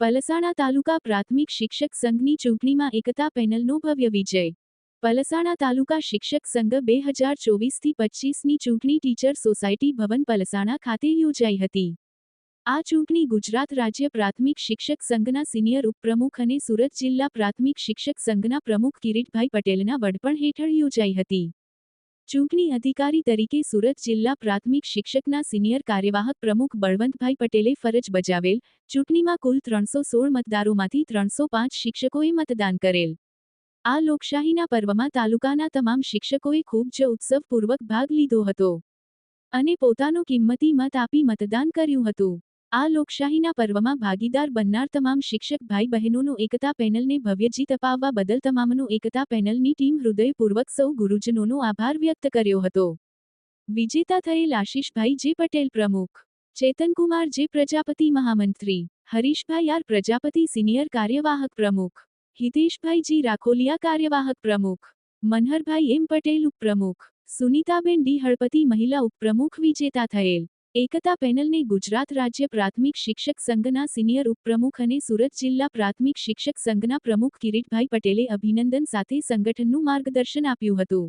પલસાણા તાલુકા પ્રાથમિક શિક્ષક સંઘની ચૂંટણીમાં એકતા પેનલનો ભવ્ય વિજય. પલસાણા તાલુકા શિક્ષક સંઘ બે હજાર ચોવીસથી પચીસની ચૂંટણી ટીચર સોસાયટી ભવન પલસાણા ખાતે યોજાઈ હતી. આ ચૂંટણી ગુજરાત રાજ્ય પ્રાથમિક શિક્ષક સંઘના સિનિયર ઉપપ્રમુખ અને સુરત જિલ્લા પ્રાથમિક શિક્ષક સંઘના પ્રમુખ કિરીટભાઈ પટેલના વડપણ હેઠળ યોજાઈ હતી. ચૂંટણી અધિકારી તરીકે સુરત જિલ્લા પ્રાથમિક શિક્ષકના સિનિયર કાર્યવાહક પ્રમુખ બળવંતભાઈ પટેલે ફરજ બજાવેલ. ચૂંટણીમાં કુલ ત્રણસો સોળ મતદારોમાંથી ત્રણસો પાંચ શિક્ષકોએ મતદાન કરેલ. આ લોકશાહીના પર્વમાં તાલુકાના તમામ શિક્ષકોએ ખૂબ જ ઉત્સવપૂર્વક ભાગ લીધો હતો. અને પોતાનો કિંમતી મત આપી મતદાન કર્યું હતું. આ લોકશાહીના પર્વમાં ભાગીદાર બનનાર તમામ શિક્ષક ભાઈ બહેનોનું એકતા પેનલને ભવ્ય જીત અપાવવા બદલ તમામનું એકતા પેનલની ટીમ હૃદયપૂર્વક સૌ ગુરુજનોનો આભાર વ્યક્ત કર્યો હતો. વિજેતા થયેલ આશીષભાઈ જે પટેલ પ્રમુખ, ચેતનકુમાર જે પ્રજાપતિ મહામંત્રી, હરીશભાઈ આર પ્રજાપતિ સિનિયર કાર્યવાહક પ્રમુખ, હિતેશભાઈ જી રાખોલિયા કાર્યવાહક પ્રમુખ, મનહરભાઈ એમ પટેલ ઉપપ્રમુખ, સુનીતાબેન ડી હળપતિ મહિલા ઉપપ્રમુખ વિજેતા થયેલ. એકતા પેનલને ગુજરાત રાજ્ય પ્રાથમિક શિક્ષક સંઘના સિનિયર ઉપપ્રમુખ અને સુરત જિલ્લા પ્રાથમિક શિક્ષક સંઘના પ્રમુખ કિરીટભાઈ પટેલે અભિનંદન સાથે સંગઠનનું માર્ગદર્શન આપ્યું હતું.